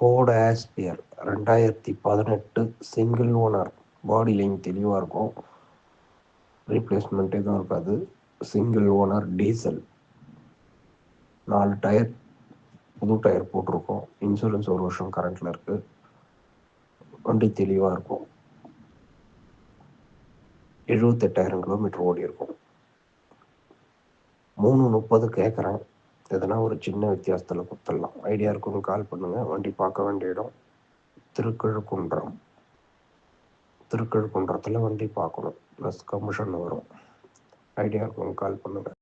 Ford aspire ரெண்டாயிரத்தி பதினெட்டு single owner பாடி line தெளிவாக இருக்கும். ரீப்ளேஸ்மெண்ட் எதுவும் இருக்காது. சிங்கிள் ஓனர் டீசல் நாலு டயர் புது டயர் போட்டிருக்கோம். இன்சூரன்ஸ் ஒரு வருஷம் கரண்ட்டில் இருக்குது வண்டி தெளிவாக இருக்கும். எழுபத்தெட்டாயிரம் கிலோமீட்டர் ஓடி இருக்கும் மூணு முப்பது கேட்குறேன் எதனா ஒரு சின்ன வித்தியாசத்தில் கொடுத்துடலாம் ஐடியா இருக்குன்னு கால் பண்ணுங்கள் வண்டி பார்க்க வேண்டிய இடம் திருக்கழுக்குன்றம். திருக்கழுக்குன்றத்தில் வண்டி பார்க்கணும். ப்ளஸ் கமிஷன் வரும். ஐடியா இருக்குன்னு கால் பண்ணுங்கள்